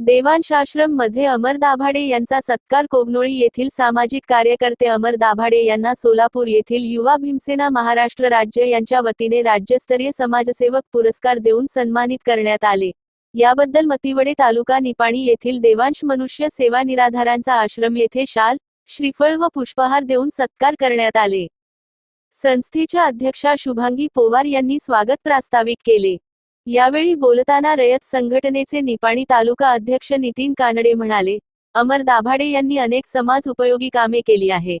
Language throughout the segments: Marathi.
देवांशाश्रममध्ये अमर दाभाडे यांचा सत्कार कोगनोळी येथील सामाजिक कार्यकर्ते अमर दाभाडे यांना सोलापूर येथील युवा भीमसेना महाराष्ट्र राज्य यांच्या वतीने राज्यस्तरीय समाजसेवक पुरस्कार देऊन सन्मानित करण्यात आले. याबद्दल मतिवडे तालुका निपाणी येथील देवांश मनुष्य सेवा निराधारांचा आश्रम येथे शाल श्रीफळ व पुष्पहार देऊन सत्कार करण्यात आले. संस्थेच्या अध्यक्षा शुभांगी पोवार यांनी स्वागत प्रास्ताविक केले. यावेळी बोलताना रयत संघटनेचे निपाणी तालुका अध्यक्ष नितीन कानडे म्हणाले अमर दाभाडे यांनी अनेक समाज उपयोगी कामे केली आहे.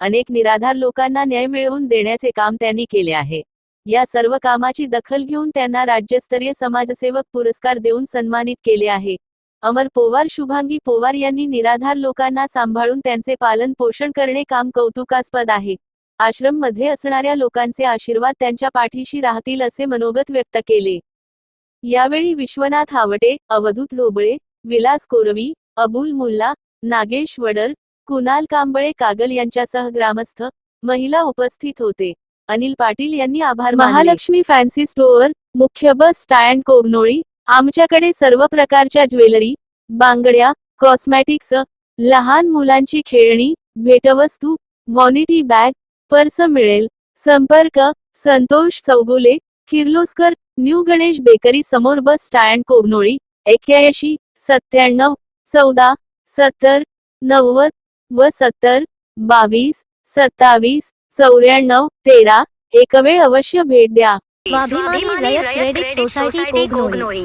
अनेक निराधार लोकांना न्याय मिळवून देण्याचे काम त्यांनी केले आहे. या सर्व कामाची दखल घेऊन त्यांना राज्यस्तरीय समाजसेवक पुरस्कार देऊन सन्मानित केले आहे. अमर पोवार शुभांगी पोवार यांनी निराधार लोकांना सांभाळून त्यांचे पालन पोषण करणे काम कौतुकास्पद आहे. आश्रममध्ये असणाऱ्या लोकांचे आशीर्वाद त्यांच्या पाठीशी राहतील असे मनोगत व्यक्त केले. यावेळी विश्वनाथ हावटे अवधूत ढोबळे विलास कोरवी अबुल मुल्ला नागेश वडर कुणाल कांबळे कागल यांच्यासह ग्रामस्थ महिला उपस्थित होते. अनिल पाटील यांनी आभार महालक्ष्मी फॅन्सी स्टोअर मुख्य बस स्टँड कोगनोळी आमच्याकडे सर्व प्रकारच्या ज्वेलरी बांगड्या कॉस्मॅटिक्स लहान मुलांची खेळणी भेटवस्तू व्हॉनिटी बॅग पर्स मिळेल संपर्क संतोष चौगुले किर्लोस्कर न्यू गणेश बेकरी समोर बस स्टँड कोगनोळी एक्क्याऐंशी सत्त्याण्णव चौदा सत्तर नव्वद व सत्तर बावीस सत्तावीस चौऱ्याण्णव तेरा एक वेळ अवश्य भेट द्या. स्वाभिमानी रयत क्रेडिट सोसायटी कोगनोळी.